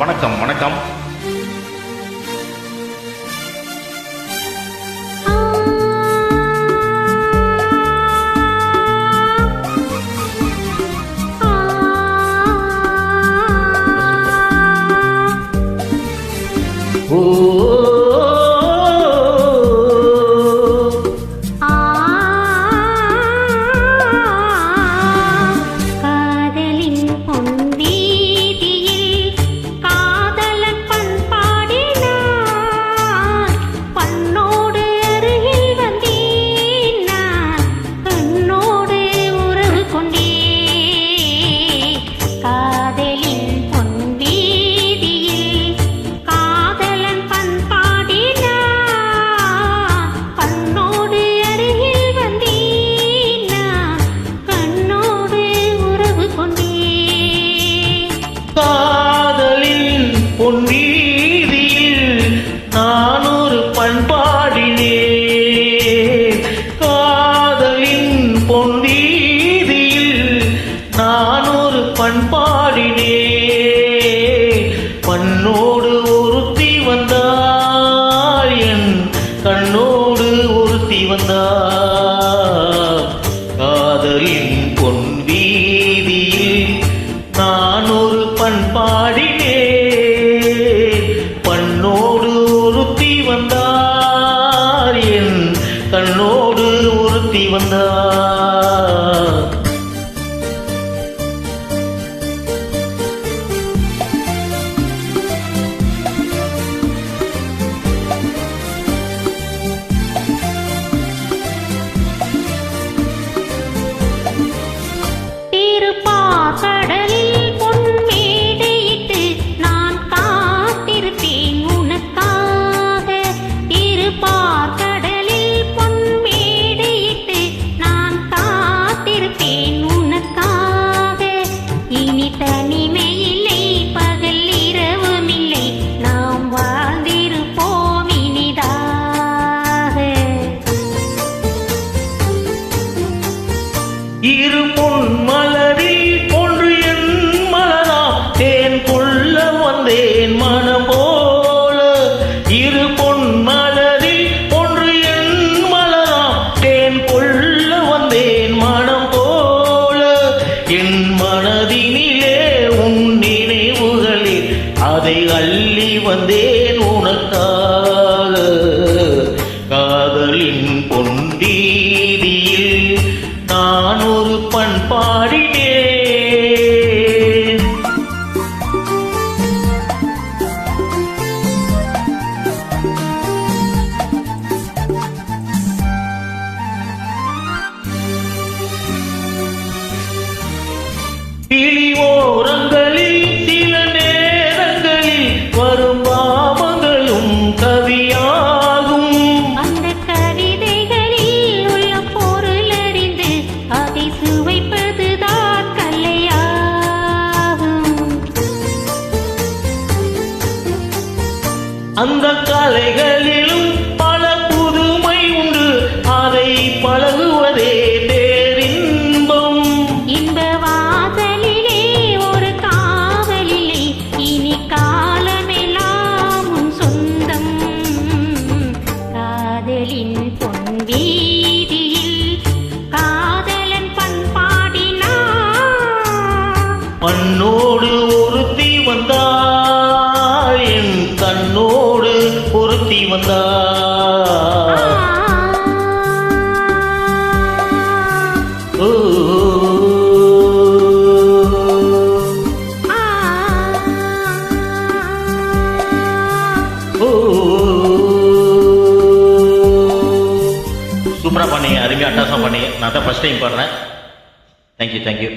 வணக்கம் வணக்கம். Oh நீ தேடி வந்தேன் உனக்கால காதலின் பொன் வீதியில் நான் ஒரு பண்பாடி அந்த கலைகளிலும் வந்தா ஓ. சூப்பராக பண்ணீங்க அருமையாக அட்டாசம் பண்ணீங்க. நான் தான் ஃபர்ஸ்ட் டைம் பண்ணுறேன் தேங்க்யூ தேங்க்யூ